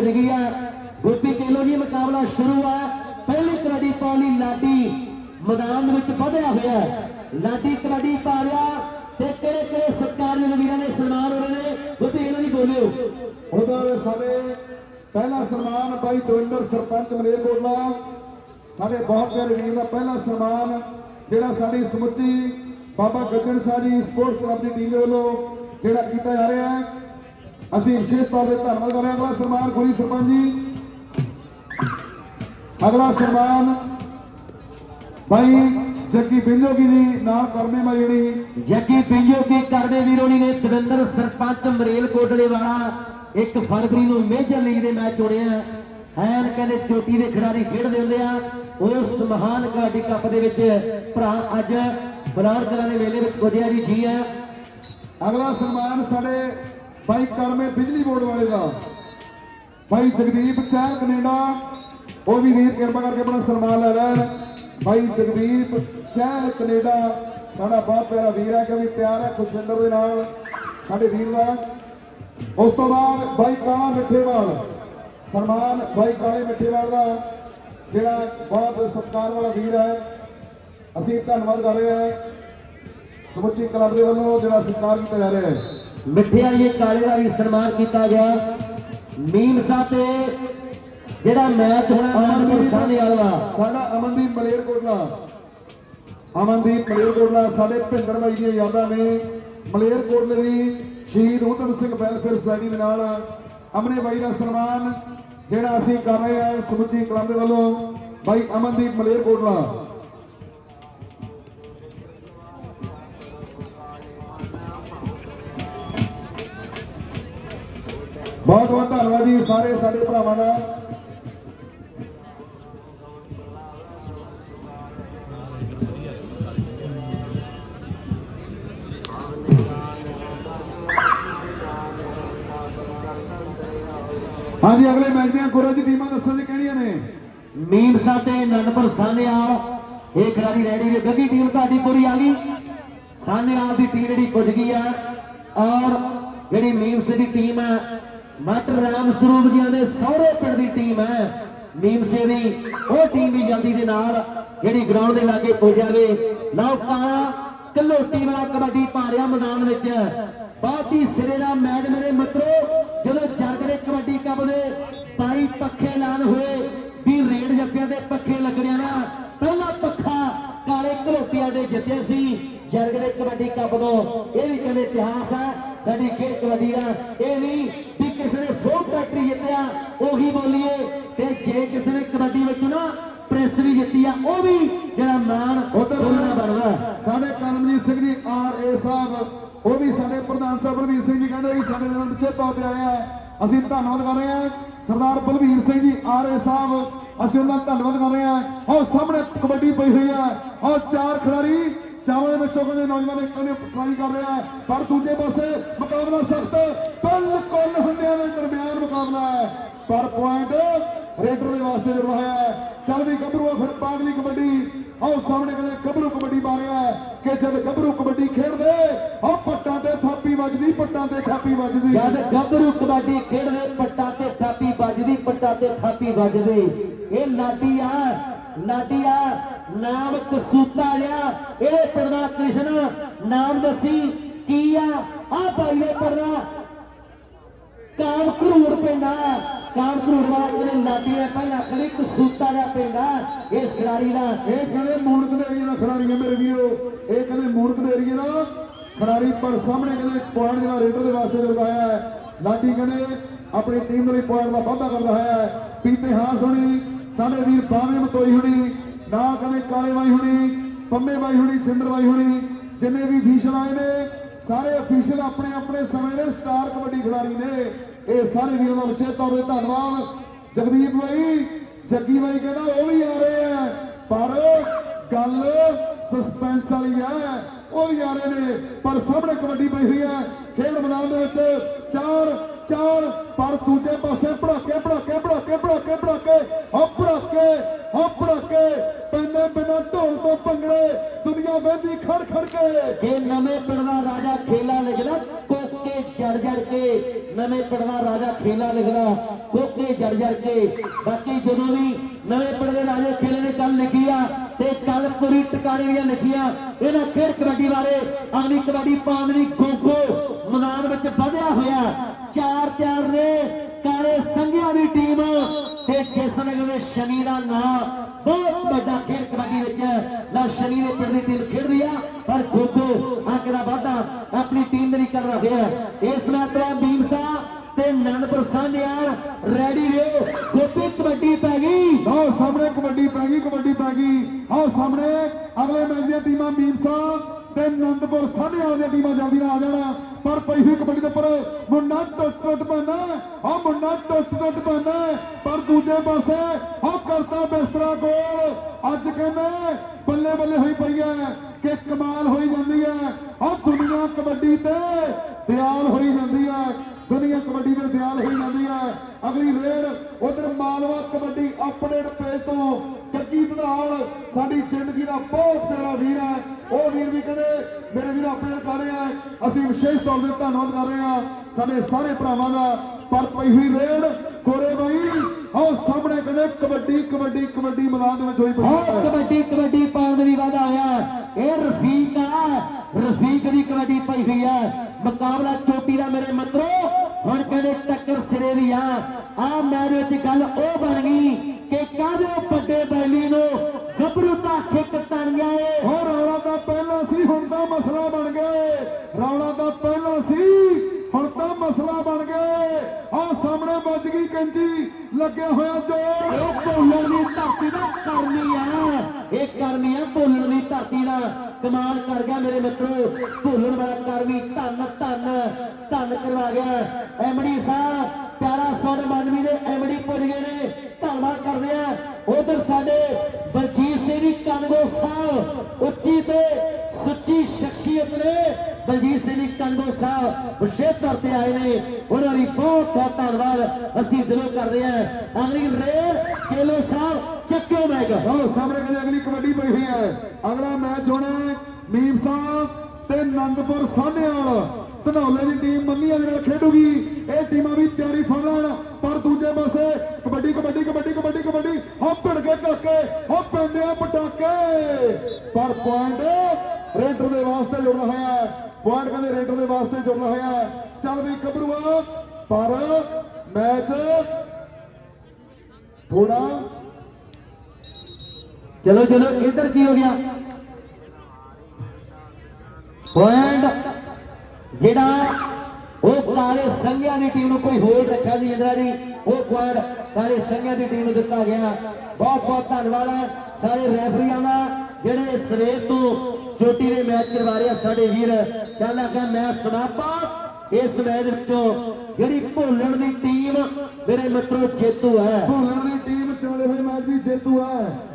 ਪੁੱਜ ਗਈ ਹੈ। ਗੋਪੀ ਕੇਲੋ ਜੀ ਮੁਕਾਬਲਾ ਸ਼ੁਰੂ ਹੈ। ਪਹਿਲੀ ਕਬੱਡੀ ਪਾਉਣ ਲਾਡੀ ਮੈਦਾਨ ਦੇ ਵਿੱਚ ਵਧਿਆ ਹੋਇਆ ਲਾਡੀ ਕਬੱਡੀ ਪਾ ਰਿਹਾ ਤੇ ਕਿਹੜੇ ਕਿਹੜੇ ਸਤਿਕਾਰਯੋਗ ਵੀਰਾਂ ਨੇ ਸਨਮਾਨ ਹੋ ਰਹੇ ਨੇ? ਗੋਪੀ ਇਹਨਾਂ ਦੀ ਬੋਲਿਓ। ਉਧਰ ਸਾਡੇ ਪਹਿਲਾ ਸਨਮਾਨ ਭਾਈ ਦਵਿੰਦਰ, ਸਰਪੰਚ ਮਲੇਰਕੋਟਲਾ ਸਾਡੇ ਬਹੁਤ ਪਿਆਰੇ ਵੀਰ ਦਾ ਪਹਿਲਾ ਸਨਮਾਨ, ਜਿਹੜਾ ਸਾਡੀ ਸਮੁੱਚੀ ਬਾਬਾ ਗੱਜਣ ਸ਼ਾਹ ਜੀ ਸਪੋਰਟਸ ਕਲੱਬ ਦੀ ਟੀਮ ਵੱਲੋਂ ਜਿਹੜਾ ਕੀਤਾ ਜਾ ਰਿਹਾ ਹੈ। ਅਸੀਂ ਵਿਸ਼ੇਸ਼ ਤੌਰ ਤੇ ਧੰਨਵਾਦ ਕਰ ਰਹੇ ਹਾਂ। ਅਗਲਾ ਸਨਮਾਨ ਗੁਰੀ ਸਰਪੰਚ ਜੀ। ਅਗਲਾ ਸਨਮਾਨ ਭਾਈ ਜੱਗੀ ਬਿੰਜੋਗੀ ਜੀ ਨਾਲ ਕਰਮੇ ਜਿਹੜੀ ਜੱਗੀ ਪਿੰਜੋ ਕੀ ਕਰਦੇ ਵੀਰੋਣੀ ਨੇ ਦਵਿੰਦਰ ਸਰਪੰਚ ਮਰੇਲ ਕੋਟਲੇ ਵਾਲਾ 1 ਫਰਵਰੀ ਨੂੰ ਮੇਜਰ ਲੀਗ ਦੇ ਮੈਚ ਹੋਣੇ ਆ ਐਨ ਕਹਿੰਦੇ ਚੋਟੀ ਦੇ ਖਿਡਾਰੀ ਖੇਡਦੇ ਹੁੰਦੇ ਆ। ਉਸ ਮਹਾਨ ਕਬੱਡੀ ਕੱਪ ਦੇ ਵਿੱਚ ਭਰਾ ਅੱਜ ਬਲਾਰ ਕਲਾਂ ਦੇ ਮੇਲੇ ਵਿੱਚ ਪੁੱਜਿਆ ਜੀ ਜੀ ਆ ਅਗਲਾ ਸਨਮਾਨ ਸਾਡੇ ਭਾਈ ਕਰਮੇ ਬਿਜਲੀ ਬੋਰਡ ਵਾਲੇ ਦਾ। ਭਾਈ ਜਗਦੀਪ, ਚਹਿਲ ਕੈਨੇਡਾ। ਉਹ ਵੀ ਵੀਰ ਕਿਰਪਾ ਕਰਕੇ ਆਪਣਾ ਸਨਮਾਨ ਲੈ ਲੈਣ ਭਾਈ ਜਗਦੀਪ, ਚਹਿਲ ਕੈਨੇਡਾ। ਸਾਡਾ ਬਹੁਤ ਪਿਆਰਾ ਵੀਰ ਹੈ, ਕਿਉਂਕਿ ਪਿਆਰ ਹੈ ਖੁਸ਼ਵਿੰਦਰ ਦੇ ਨਾਲ, ਸਾਡੇ ਵੀਰ ਦਾ। ਉਸ ਤੋਂ ਬਾਅਦ ਭਾਈ ਕਾਲਾ ਮਿੱਠੇਵਾਲ। ਸਨਮਾਨ ਭਾਈ ਕਾਲੇ ਮਿੱਠੇਵਾਲ ਦਾ, ਜਿਹੜਾ ਬਹੁਤ ਸਤਿਕਾਰ ਵਾਲਾ ਵੀਰ ਹੈ। ਅਸੀਂ ਧੰਨਵਾਦ ਕਰ ਰਹੇ ਹਾਂ ਸਮੁੱਚੀ ਕਲੱਬ ਦੇ ਵੱਲੋਂ ਜਿਹੜਾ ਸਤਿਕਾਰ ਕੀਤਾ ਜਾ ਰਿਹਾ ਹੈ। ਮਿੱਠੇ ਵਾਲੀ ਕਾਲੇ ਦਾ ਵੀ ਸਨਮਾਨ ਕੀਤਾ ਗਿਆ। ਮੀਮਸਾ ਤੇ ਜਿਹੜਾ ਮੈਚ ਹੋਣਾ ਆਨੰਦਪੁਰ ਸਾਹਨੇ ਵਾਲਾ। ਸਾਡਾ ਅਮਨਦੀਪ ਮਲੇਰਕੋਟਲਾ। ਅਮਨਦੀਪ ਮਲੇਰਕੋਟਲਾ, ਸਾਡੇ ਭਿੰਦਰ ਬਾਈ ਦੀਆਂ ਯਾਦਾਂ ਨੇ। ਮਲੇਰਕੋਟਲੇ ਦੀ ਸ਼ਹੀਦ ਉਦਮ ਸਿੰਘ ਵੈਲਫੇਅਰ ਸੋਸਾਇਟੀ ਦੇ ਨਾਲ ਅਮਨੇ ਬਾਈ ਦਾ ਸਨਮਾਨ, ਜਿਹੜਾ ਅਸੀਂ ਕਰ ਰਹੇ ਹਾਂ ਸਮੁੱਚੀ ਕਲੱਬ ਦੇ ਵੱਲੋਂ। ਬਾਈ ਅਮਨਦੀਪ ਮਲੇਰਕੋਟਲਾ। ਬਹੁਤ ਬਹੁਤ ਧੰਨਵਾਦ ਜੀ ਸਾਰੇ ਸਾਡੇ ਭਰਾਵਾਂ ਦਾ। ਹਾਂਜੀ, ਅਗਲੇ ਮੈਚ ਦੀਆਂ ਗੁਰਾਂ ਦੀ ਟੀਮਾਂ ਦੱਸੋ ਜੀ ਕਿਹੜੀਆਂ ਨੇ। ਮੀਮਸਾ ਤੇ ਅਨੰਦਪੁਰ ਸਾਹਨੇਵਾਲ ਇਹ ਖਿਡਾਰੀ ਰੈਡੀ ਦੇ ਗੱਗੀ ਟੀਮ ਤੁਹਾਡੀ ਪੂਰੀ ਆ ਗਈ। ਸਾਹਨੇਵਾਲ ਦੀ ਟੀਮ ਜਿਹੜੀ ਪੁੱਜ ਗਈ ਹੈ ਔਰ ਜਿਹੜੀ ਮੀਮਸੇ ਦੀ ਟੀਮ ਹੈ ਮਟ ਰਾਮ ਸਰੂਪ ਜੀ ਦੇ ਸਹੁਰੇ ਪਿੰਡ ਦੀ ਟੀਮ ਹੈ। ਮੀਮਸੇ ਦੀ ਉਹ ਟੀਮ ਵੀ ਜਲਦੀ ਦੇ ਨਾਲ, ਜਿਹੜੀ ਗਰਾਊਂਡ ਦੇ ਲਾਗੇ ਪੁੱਜ ਜਾਵੇ। ਲਓ ਕਾਲਾ ਕਲੋਟੀ ਵਾਲਾ ਕਬੱਡੀ ਪਾ ਮੈਦਾਨ ਵਿੱਚ। ਬਹੁਤ ਹੀ ਸਿਰੇ ਦਾ ਮੈਚ ਮੇਰੇ ਮਿੱਤਰੋ, ਜਦੋਂ ਜਰਗ ਦੇ ਕਬੱਡੀ ਕੱਪ ਦੇ 22 ਪੱਖੇ ਐਲਾਨ ਹੋਏ, ਵੀ ਰੇਡ ਜੱਫਿਆਂ ਦੇ ਪੱਖੇ ਲੱਗਣਿਆ ਨਾ ਪਹਿਲਾ ਪੱਖਾ ਕਾਲੇ ਕਲੋਟੀਆਂ ਦੇ ਜਿੱਤੇ ਸੀ ਜਰਗ ਦੇ ਕਬੱਡੀ ਕੱਪ ਤੋਂ। ਇਹ ਵੀ ਕਹਿੰਦੇ ਇਤਿਹਾਸ ਹੈ। ਸਾਡੀ ਖੇਡ ਕਬੱਡੀ ਦਾ ਇਹ ਨਹੀਂ ਵੀ ਕਿਸੇ ਨੇ ਫੋਰ ਫੈਕਟਰੀ ਜਿੱਤਿਆ ਉਹੀ ਬੋਲੀਏ। ਤੇ ਜੇ ਕਿਸੇ ਨੇ ਕਬੱਡੀ ਵਿੱਚ ਨਾ ਪ੍ਰੈਸ ਵੀ ਜਿੱਤੀ ਆ ਉਹ ਵੀ ਜਿਹੜਾ ਮਾਣ ਉੱਧਰ ਬੋਲਣਾ ਬਣਦਾ। ਸਾਡੇ ਕਰਮਜੀਤ ਸਿੰਘ ਜੀ ਆਰ ਏ ਸਾਹਿਬ ਉਹ ਵੀ ਸਾਡੇ ਪ੍ਰਧਾਨ ਸਾਹਿਬ ਬਲਵੀਰ ਸਿੰਘ ਜੀ ਕਹਿੰਦੇ ਵੀ ਸਾਡੇ ਨਾਲ ਪਿੱਛੇ ਤੌਰ ਤੇ ਆ। ਅਸੀਂ ਧੰਨਵਾਦ ਕਰ ਰਹੇ ਹਾਂ ਸਰਦਾਰ ਬਲਵੀਰ ਸਿੰਘ ਜੀ ਆਰ ਏ ਸਾਹਿਬ ਅਸੀਂ ਉਹਨਾਂ ਦਾ ਧੰਨਵਾਦ ਕਰ ਰਹੇ ਹਾਂ। ਉਹ ਸਾਹਮਣੇ ਕਬੱਡੀ ਪਈ ਹੋਈ ਹੈ ਉਹ ਚਾਰ ਖਿਡਾਰੀ ਚਾਵਾਂ ਦੇ ਵਿੱਚੋਂ ਕਹਿੰਦੇ ਨੌਜਵਾਨ ਇੱਕ ਨੇ ਟਰਾਈ ਕਰ ਰਿਹਾ ਪਰ ਦੂਜੇ ਪਾਸੇ ਮੁਕਾਬਲਾ ਸਖਤ ਬਿਲਕੁਲ ਹੁੰਦਿਆਂ ਦੇ ਦਰਮਿਆਨ ਮੁਕਾਬਲਾ ਹੈ। ਪਰ ਪੁਆਇੰਟ ਰੇਡਰ ਦੇ ਵਾਸਤੇ ਜੁੜਿਆ ਹੈ। ਚੱਲ ਵੀ ਗੱਭਰੂ ਆ ਫਿਰ, ਪਾਗਲੀ ਕਬੱਡੀ। ਆਓ ਸਾਹਮਣੇ ਕਹਿੰਦੇ ਗੱਭਰੂ ਕਬੱਡੀ ਮਾਰਿਆ ਕਿ ਜਦ ਗੱਭਰੂ ਕਬੱਡੀ ਖੇਡਦੇ ਆਹ ਪੱਟਾਂ ਤੇ ਥਾਪੀ ਵੱਜਦੀ, ਪੱਟਾਂ ਤੇ ਖਾਪੀ ਵੱਜਦੀ। ਜਦ ਗੱਭਰੂ ਕਬੱਡੀ ਖੇਡਦੇ, ਪੱਟਾਂ ਤੇ ਥਾਪੀ ਵੱਜਦੀ, ਪੱਟਾਂ ਤੇ ਥਾਪੀ ਵੱਜਦੀ। ਇਹ ਲਾਡੀ ਆ ਲਾਡੀ ਆ ਨਾਮ ਕਸੂਤਾ ਲਿਆ। ਇਹ ਪਰਦਾ ਕ੍ਰਿਸ਼ਨ, ਨਾਮ ਦੱਸੀ ਕੀ ਆ? ਆ ਭਾਈ ਦੇ ਪਰਦਾ ਕਾਮ ਕਰੂੜ ਪਿੰਡਾ ਕਾਮ ਕਰੂੜ ਵਾਲਾ ਲਾਡੀ ਨੇ ਪਹਿਲਾਂ ਕਦੀ ਕਸੂਤਾ ਦਾ ਪਿੰਡਾ ਇਸ ਖਿਡਾਰੀ ਦਾ। ਇਹ ਕਹਿੰਦੇ ਮੂਣਕ ਦੇ ਏਰੀਆ ਦਾ ਖਿਡਾਰੀ ਹੈ ਮੇਰੇ ਵੀਰੋ। ਇਹ ਕਹਿੰਦੇ ਮੂਣਕ ਦੇ ਏਰੀਆ ਦਾ ਖਿਡਾਰੀ ਪਰ ਸਾਹਮਣੇ ਕਹਿੰਦੇ ਪੁਆਇੰਟ ਜਿਹੜਾ ਰੇਡਰ ਦੇ ਵਾਸਤੇ ਲਗਾਇਆ ਹੈ। ਲਾਡੀ ਕਹਿੰਦੇ ਆਪਣੀ ਟੀਮ ਦੇ ਲਈ ਪੁਆਇੰਟ ਦਾ ਵਾਅਦਾ ਕਰਦਾ ਹੈ। ਪੀਤੇ ਹਾਸ ਹੋਣੀ, ਸਾਡੇ ਵੀਰ ਬਾਵੇਂ ਮਤੋਈ ਹੋਣੀ, ਨਾ ਕਹਿੰਦੇ ਕਾਲੇ ਬਾਈ ਹੋਣੀ, ਪੰਮੇ ਬਾਈ ਹੋਣੀ ਚੰਦਰ ਬਾਈ ਹੋਣੀ, ਜਿੰਨੇ ਵੀ ਅਫੀਸ਼ਲ ਆਏ ਨੇ, ਸਾਰੇ ਅਫੀਸ਼ਲ ਆਪਣੇ ਆਪਣੇ ਸਮੇਂ ਦੇ ਸਟਾਰ ਕਬੱਡੀ ਖਿਡਾਰੀ ਨੇ। ਇਹ ਸਾਰੇ ਵੀਰਾਂ ਦਾ ਵਿਸ਼ੇਸ਼ ਤੌਰ ਤੇ ਧੰਨਵਾਦ। ਜਗਦੀਪ ਬਾਈ, ਜੱਗੀ ਬਾਈ ਕਹਿੰਦਾ ਉਹ ਵੀ ਆ ਰਹੇ ਆ। ਪਰ ਗੱਲ ਸਸਪੈਂਸ ਵਾਲੀ ਹੈ ਉਹ ਵੀ ਆ ਰਹੇ ਨੇ। ਪਰ ਸਾਹਮਣੇ ਕਬੱਡੀ ਪਈ ਹੋਈ ਹੈ ਖੇਡ ਮੈਦਾਨ ਦੇ ਵਿੱਚ ਚਾਰ ਚਾਰ, ਪਰ ਦੂਜੇ ਪਾਸੇ ਭੜਾਕੇ ਭੜਾਕੇ ਭੜਾਕੇ ਭੜਾਕੇ ਭੜਾਕੇ ਹੋ ਭੜਾਕੇ ਹੋ ਭੜਾਕੇ ਪੈਂਦੇ ਬਿਨਾਂ ਢੋਲ ਤੋਂ ਭੰਗੜੇ, ਦੁਨੀਆ ਵੇਂਦੀ ਖੜ ਖੜ ਕੇ। ਇਹ ਨਵੇਂ ਪਿੰਡ ਦਾ ਰਾਜਾ ਖੇਲਾ ਲਿਖਦਾ ਕੋਕੇ ਜੜ ਜੜ ਨਵੇਂ ਪੜਵਾ ਰਾਜਾ ਖੇਲਾ ਲਿਖਦਾ, ਕੋਕੇ ਜੜ ਜੜ ਕੇ। ਬਾਕੀ ਜਦੋਂ ਵੀ ਨਵੇਂ ਪੜਵੇ ਰਾਜੇ ਖੇਲੇ ਨੇ ਕੱਲ ਲਿਖੀ ਆ ਤੇ ਕੱਲ ਪੂਰੀ ਟਿਕਾਣੇ ਦੀਆਂ ਲਿਖੀਆਂ ਇਹਨਾਂ ਫਿਰ ਕਬੱਡੀ ਬਾਰੇ ਅਗਲੀ ਕਬੱਡੀ ਪਾਉਣ ਗੋਗੋ ਮੈਦਾਨ ਵਿੱਚ ਵਧਿਆ ਹੋਇਆ। ਚਾਰ ਚਾਰ ਨੇ, ਕਾਲੇ ਸੰਘਿਆਂ ਦੀ ਟੀਮ ਤੇ ਜਿਸ ਨਗਰ ਸ਼ਨੀ ਦਾ ਨਾਂ ਬਹੁਤ ਵੱਡਾ ਖੇਡ ਕਬੱਡੀ ਵਿੱਚ ਨਾ ਸ਼ਨੀ ਦੇ ਪਿੰਡ ਦੀ ਟੀਮ ਖੇਡਦੀ ਆ, ਪਰ ਖੋਖੋ ਅੰਕ ਦਾ ਵਾਧਾ ਆਪਣੀ ਟੀਮ ਦੇ ਲਈ ਕਰ ਰਿਹਾ ਇਸ ਮੈਚ ਤੋਂ ਨੰਦਪੁਰ ਸਾਹਨਿਆਲ ਰੈਡੀ ਰਹੋ। ਗੋਪੀ ਕਬੱਡੀ ਪੈ ਗਈ। ਆਹ ਸਾਹਮਣੇ ਕਬੱਡੀ ਪੈ ਗਈ, ਕਬੱਡੀ ਪੈ ਗਈ। ਆਹ ਸਾਹਮਣੇ, ਅਗਲੇ ਮੈਚ ਦੀਆਂ ਟੀਮਾਂ ਮੀਮਸਾ ਤੇ ਆਨੰਦਪੁਰ ਸਾਹਮਣੇ ਵਾਲੀਆਂ ਟੀਮਾਂ ਜਲਦੀ ਨਾਲ ਆ ਜਾਣਾ। ਪਰ ਪਈ ਹੋਈ ਕਬੱਡੀ ਦੇ ਉੱਪਰ ਮੁੰਡਾ ਟੁੱਟ ਟੁੱਟ ਪੈਂਦਾ ਆਹ ਮੁੰਡਾ ਟੁੱਟ ਟੁੱਟ ਪੈਂਦਾ ਪਰ ਦੂਜੇ ਪਾਸੇ ਆਹ ਕਰਤਾ ਬਿਸਤਰਾ ਕੋਲ। ਅੱਜ ਕਹਿੰਦੇ ਬੱਲੇ ਬੱਲੇ ਹੋਈ ਪਈ ਹੈ ਕਿ ਕਮਾਲ ਹੋਈ ਜਾਂਦੀ ਹੈ। ਆਹ ਦੁਨੀਆ ਕਬੱਡੀ ਤੇ ਦਿਆਲ ਹੋਈ ਜਾਂਦੀ ਹੈ। ਦੁਨੀਆ ਕਬੱਡੀ ਦੇ ਦਿਆਲ ਹੋਈ ਜਾਂਦੀ ਹੈ। ਅਗਲੀ ਰੇਡ ਉਧਰ ਮਾਲਵਾ ਕਬੱਡੀ ਅਪਡੇਟ ਪੇਜ ਤੋਂ ਜੱਗੀ ਧਨਾਲ ਸਾਡੀ ਜ਼ਿੰਦਗੀ ਦਾ ਬਹੁਤ ਪਿਆਰਾ ਵੀਰ ਹੈ। ਉਹ ਵੀਰ ਵੀ ਕਹਿੰਦੇ, ਮੇਰੇ ਵੀਰ ਅਪਡੇਟ ਕਰ ਰਹੇ ਆ ਅਸੀਂ ਵਿਸ਼ੇਸ਼ ਤੌਰ ਤੇ ਧੰਨਵਾਦ ਕਰ ਰਹੇ ਹਾਂ। ਸਾਡੇ ਸਾਰੇ ਭਰਾਵਾਂ ਦਾ ਪਰ ਪਈ ਹੋਈ ਰੇਡ ਕੋਰੇ ਬਾਈ ਆਹ ਸਾਹਮਣੇ ਕਹਿੰਦੇ ਕਬੱਡੀ ਕਬੱਡੀ ਕਬੱਡੀ ਮੈਦਾਨ ਦੇ ਵਿੱਚ ਹੋਈ ਪਈ ਬਹੁਤ ਹੈ। ਕਬੱਡੀ ਕਬੱਡੀ ਪਾਉਣ ਦੇ ਵੀ ਵਾਧਾ ਹੋਇਆ ਇਹ ਰਫੀਕ ਆ ਰਫੀਕ ਦੀ ਕਬੱਡੀ ਪਈ ਹੋਈ ਹੈ। ਮੁਕਾਬਲਾ ਚੋਟੀ ਦਾ ਮੇਰੇ ਮਿੱਤਰੋ ਹੁਣ ਕਹਿੰਦੇ ਟੱਕਰ ਸਿਰੇ ਦੀ ਆ। ਆ ਮੈਚ ਵਿੱਚ ਗੱਲ ਉਹ ਬਣ ਗਈ ਕਿ ਕਾਹਦੇ ਵੱਡੇ ਬੈਲੀ ਨੂੰ ਗੱਭਰੂ ਦਾ ਖਿੱਕ ਤਣ ਗਿਆ ਏ। ਹੋਰ ਰੌਲਾ ਤਾਂ ਪਹਿਲਾਂ ਸੀ ਹੁਣ ਤਾਂ ਮਸਲਾ ਬਣ ਗਏ ਰੌਲਾ ਤਾਂ ਪਹਿਲਾਂ ਸੀ ਹੁਣ ਤਾਂ ਮਸਲਾ ਬਣ ਗਿਆ ਆਹ ਸਾਹਮਣੇ ਵੱਜ ਗਈ ਕੰਜੀ ਲੱਗਿਆ ਹੋਇਆ ਜੋਰ। ਇਹ ਭੋਲਣ ਦੀ ਧਰਤੀ ਦਾ ਕਰਨੀ ਆ। ਇਹ ਕਰਨੀ ਆ, ਭੋਲਣ ਦੀ ਧਰਤੀ ਦਾ। ਕਮਾਲ ਕਰ ਗਿਆ ਮੇਰੇ ਮਿੱਤਰੋ। ਭੋਲਣ ਵਾਲਾ ਕਰਮੀ ਧੰਨ ਧੰਨ ਧੰਨ ਕਰਵਾ ਗਿਆ। ਐਮਡੀ ਸਾਹਿਬ, ਪਿਆਰਾ ਸੋਨ ਮਾਨਵੀ ਦੇ ਐਮਡੀ ਪੁੱਜ ਗਏ। ਬਲਜੀਤ ਸਾਹਿਬ ਵਿਸ਼ੇਸ਼ ਤੌਰ ਤੇ ਆਏ ਨੇ। ਉਹਨਾਂ ਦੀ ਬਹੁਤ ਬਹੁਤ ਧੰਨਵਾਦ ਅਸੀਂ ਦਿਲੋਂ ਕਰਦੇ ਆ ਅਗਲੀ ਰੇਲ ਕੇਲੋ ਸਾਹਿਬ, ਚੱਕਿਓ ਮੈਗ ਆਹ ਸਾਹਮਣੇ ਕਹਿੰਦੇ ਅਗਲੀ ਕਬੱਡੀ ਪਈ ਹੋਈ ਹੈ। ਅਗਲਾ ਮੈਚ ਹੋਣਾ ਮੀਮ ਸਾਹਿਬ ਤੇ ਆਨੰਦਪੁਰ ਸਾਹਨੇਵਾਲ ਧਨੌਲੇ ਦੀ ਟੀਮ ਮੰਨੀਆਂ ਦੇ ਨਾਲ ਖੇਡੂਗੀ। ਇਹ ਟੀਮਾਂ ਵੀ ਤਿਆਰੀ ਫੜ ਲੈਣ, ਪਰ ਦੂਜੇ ਪਾਸੇ ਕਬੱਡੀ ਕਬੱਡੀ ਕਬੱਡੀ ਕਬੱਡੀ ਕਬੱਡੀ। ਹੋ ਭਿੜ ਕੇ ਕਾਕੇ, ਹੋ ਪੈਂਦੇ ਆ ਪਟਾਕੇ। ਪਰ ਪੁਆਇੰਟ ਰੇਡਰ ਦੇ ਵਾਸਤੇ ਜੁੜਨਾ ਹੋਇਆ ਪੁਆਇੰਟ ਕਹਿੰਦੇ ਰੇਡਰ ਦੇ ਵਾਸਤੇ ਜੁੜਨਾ ਹੋਇਆ ਚੱਲ ਵੀ ਗੱਭਰੂਆ, ਪਰ ਮੈਚ ਥੋੜਾ ਚਲੋ ਚਲੋ, ਇੱਧਰ ਕੀ ਹੋ ਗਿਆ? ਪੁਆਇੰਟ ਜਿਹੜਾ ਉਹ ਕਾਲੇ ਸੰਘਿਆਂ ਦੀ ਟੀਮ ਨੂੰ ਕੋਈ ਹੋਰ ਰੱਖਿਆ ਨਹੀਂ ਇੰਦਰਾ ਜੀ। ਉਹ ਪੁਆਇੰਟ ਕਾਲੇ ਸੰਘਿਆਂ ਦੀ ਟੀਮ ਨੂੰ ਦਿੱਤਾ ਗਿਆ। ਬਹੁਤ ਬਹੁਤ ਧੰਨਵਾਦ ਹੈ ਸਾਰੇ ਰੈਫਰੀਆਂ ਦਾ, ਜਿਹੜੇ ਸਵੇਰ ਤੋਂ ਚੋਟੀ ਦੇ ਮੈਚ ਕਰਵਾ ਰਿਹਾ ਸਾਡੇ ਵੀਰ ਚੱਲ ਅੱਗੇ ਮੈਂ ਸਮਾਪਤ ਇਸ ਮੈਚ ਵਿੱਚੋਂ ਜਿਹੜੀ ਭੋਲਣ ਦੀ ਟੀਮ ਮੇਰੇ ਮਿੱਤਰੋ ਜੇਤੂ ਹੈ। ਭੋਲਣ ਦੀ ਟੀਮ ਚੋਲੇ ਹੋਏ ਮੈਚ ਦੀ ਜੇਤੂ ਹੈ।